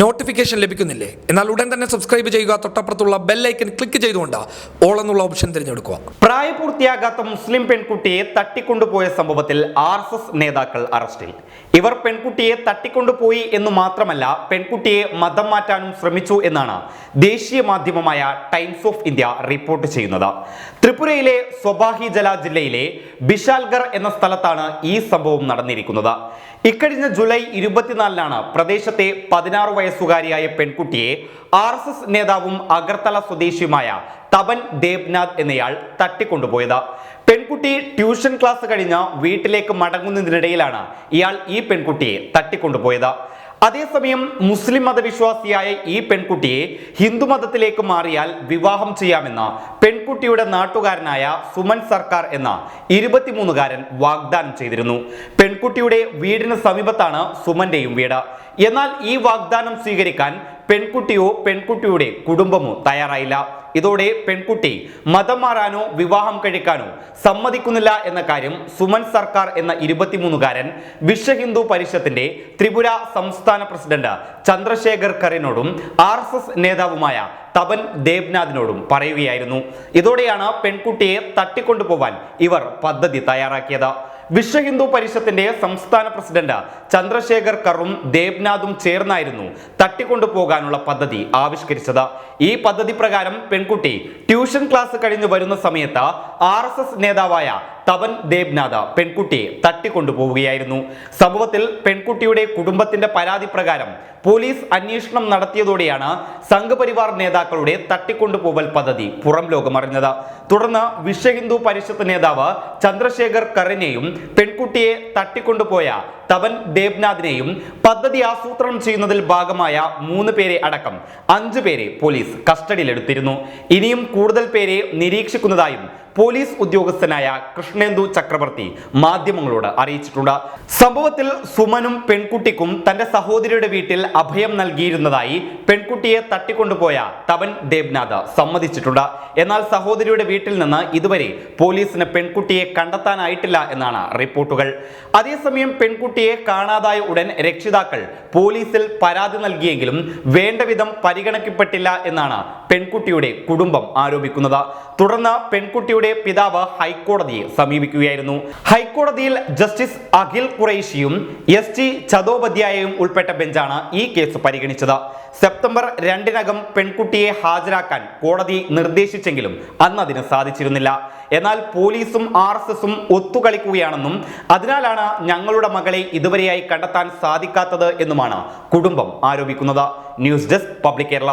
Notification ലഭിക്കുന്നില്ലേ? എന്നാൽ ഉടൻ തന്നെ സബ്സ്ക്രൈബ് ചെയ്യുക. തൊട്ടപ്പുറത്തുള്ള ബെല്ലൈക്കൻ ക്ലിക്ക് ചെയ്തുകൊണ്ട് ഓൾ എന്നുള്ള ഓപ്ഷൻ തിരഞ്ഞെടുക്കുക. പ്രായപൂർത്തിയാകാത്ത മുസ്ലിം പെൺകുട്ടിയെ തട്ടിക്കൊണ്ടുപോയ സംഭവത്തിൽ ആർ എസ് എസ് നേതാക്കൾ അറസ്റ്റിൽ. ഇവർ പെൺകുട്ടിയെ തട്ടിക്കൊണ്ടുപോയി എന്ന് മാത്രമല്ല പെൺകുട്ടിയെ മതം മാറ്റാനും ശ്രമിച്ചു എന്നാണ് ദേശീയ മാധ്യമമായ ടൈംസ് ഓഫ് ഇന്ത്യ റിപ്പോർട്ട് ചെയ്യുന്നത്. ത്രിപുരയിലെ സ്വബാഹി ജല ജില്ലയിലെ ബിശാൽഗർ എന്ന സ്ഥലത്താണ് ഈ സംഭവം നടന്നിരിക്കുന്നത്. ഇക്കഴിഞ്ഞ ജൂലൈ ഇരുപത്തിനാലിനാണ് പ്രദേശത്തെ പതിനാറ് വയസ്സുകാരിയായ പെൺകുട്ടിയെ ആർ എസ് എസ് നേതാവും അഗർത്തല സ്വദേശിയുമായ തപൻ ദേബ്നാഥ് എന്നയാൾ തട്ടിക്കൊണ്ടുപോയത്. പെൺകുട്ടി ട്യൂഷൻ ക്ലാസ് കഴിഞ്ഞ് വീട്ടിലേക്ക് മടങ്ങുന്നതിനിടയിലാണ് ഇയാൾ ഈ പെൺകുട്ടിയെ തട്ടിക്കൊണ്ടുപോയത്. അതേസമയം മുസ്ലിം മതവിശ്വാസിയായ ഈ പെൺകുട്ടിയെ ഹിന്ദു മതത്തിലേക്ക് മാറിയാൽ വിവാഹം ചെയ്യാമെന്ന പെൺകുട്ടിയുടെ നാട്ടുകാരനായ സുമൻ സർക്കാർ എന്ന ഇരുപത്തിമൂന്നുകാരൻ വാഗ്ദാനം ചെയ്തിരുന്നു. പെൺകുട്ടിയുടെ വീടിന് സമീപത്താണ് സുമന്റെയും വീട്. എന്നാൽ ഈ വാഗ്ദാനം സ്വീകരിക്കാൻ പെൺകുട്ടിയോ പെൺകുട്ടിയുടെ കുടുംബമോ തയ്യാറായില്ല. ഇതോടെ പെൺകുട്ടി മതം മാറാനോ വിവാഹം കഴിക്കാനോ സമ്മതിക്കുന്നില്ല എന്ന കാര്യം സുമൻ സർക്കാർ എന്ന ഇരുപത്തിമൂന്നുകാരൻ വിശ്വ ഹിന്ദു പരിഷത്തിന്റെ ത്രിപുര സംസ്ഥാന പ്രസിഡന്റ് ചന്ദ്രശേഖർ കറിനോടും ആർ നേതാവുമായ തപൻ ദേവ്നാഥിനോടും പറയുകയായിരുന്നു. ഇതോടെയാണ് പെൺകുട്ടിയെ തട്ടിക്കൊണ്ടുപോവാൻ ഇവർ പദ്ധതി തയ്യാറാക്കിയത്. വിശ്വ ഹിന്ദു പരിഷത്തിന്റെ സംസ്ഥാന പ്രസിഡന്റ് ചന്ദ്രശേഖർ കറും ദേബ്നാഥും ചേർന്നായിരുന്നു തട്ടിക്കൊണ്ടുപോകാനുള്ള പദ്ധതി ആവിഷ്കരിച്ചത്. ഈ പദ്ധതി പ്രകാരം പെൺകുട്ടി ട്യൂഷൻ ക്ലാസ് കഴിഞ്ഞു വരുന്ന സമയത്ത് ആർ നേതാവായ തപൻ ദേബ്നാദ പെൺകുട്ടിയെ തട്ടിക്കൊണ്ടുപോവുകയായിരുന്നു. സംഭവത്തിൽ പെൺകുട്ടിയുടെ കുടുംബത്തിന്റെ പരാതി പ്രകാരം പോലീസ് അന്വേഷണം നടത്തിയതോടെയാണ് സംഘപരിവാർ നേതാക്കളുടെ തട്ടിക്കൊണ്ടുപോവൽ പദ്ധതി പുറം ലോകമറിഞ്ഞത്. തുടർന്ന് വിശ്വ ഹിന്ദു പരിഷത്ത് നേതാവ് ചന്ദ്രശേഖർ കറിനെയും പെൺകുട്ടിയെ തട്ടിക്കൊണ്ടുപോയ തവൻ ദേബ്നാഥിനെയും പദ്ധതി ആസൂത്രണം ചെയ്യുന്നതിൽ ഭാഗമായ മൂന്ന് പേരെ അടക്കം അഞ്ചു പേരെ പോലീസ് കസ്റ്റഡിയിലെടുത്തിരുന്നു. ഇനിയും കൂടുതൽ പേരെ നിരീക്ഷിക്കുന്നതായും പോലീസ് ഉദ്യോഗസ്ഥനായ കൃഷ്ണേന്ദു ചക്രവർത്തി മാധ്യമങ്ങളോട് അറിയിച്ചിട്ടുണ്ട്. സംഭവത്തിൽ സുമനും പെൺകുട്ടിക്കും തന്റെ സഹോദരിയുടെ വീട്ടിൽ അഭയം നൽകിയിരുന്നതായി പെൺകുട്ടിയെ തട്ടിക്കൊണ്ടുപോയ തവൻ ദേവ്നാഥ് സമ്മതിച്ചിട്ടുണ്ട്. എന്നാൽ സഹോദരിയുടെ വീട്ടിൽ നിന്ന് ഇതുവരെ പോലീസിന് പെൺകുട്ടിയെ കണ്ടെത്താനായിട്ടില്ല എന്നാണ് റിപ്പോർട്ടുകൾ. അതേസമയം പെൺകുട്ടിയെ കാണാതായ ഉടൻ രക്ഷിതാക്കൾ പോലീസിൽ പരാതി നൽകിയെങ്കിലും വേണ്ടവിധം പരിഗണിക്കപ്പെട്ടില്ല എന്നാണ് പെൺകുട്ടിയുടെ കുടുംബം ആരോപിക്കുന്നത്. തുടർന്ന് പെൺകുട്ടിയുടെ പിതാവ് ഹൈക്കോടതിയെ സമീപിക്കുകയായിരുന്നു. ഹൈക്കോടതിയിൽ ജസ്റ്റിസ് അഖിൽ ഖുറൈഷിയും എസ് ടി ചതോപാധ്യായയും ഉൾപ്പെട്ട ബെഞ്ചാണ് ഈ കേസ് പരിഗണിച്ചത്. സെപ്റ്റംബർ രണ്ടിനകം പെൺകുട്ടിയെ ഹാജരാക്കാൻ കോടതി നിർദ്ദേശിച്ചെങ്കിലും അന്ന് അതിന് സാധിച്ചിരുന്നില്ല. എന്നാൽ പോലീസും ആർ എസ് എസും ഒത്തുകളിക്കുകയാണെന്നും അതിനാലാണ് ഞങ്ങളുടെ മകളെ ഇതുവരെയായി കണ്ടെത്താൻ സാധിക്കാത്തത് എന്നുമാണ് കുടുംബം ആരോപിക്കുന്നത്. News desk public Kerala.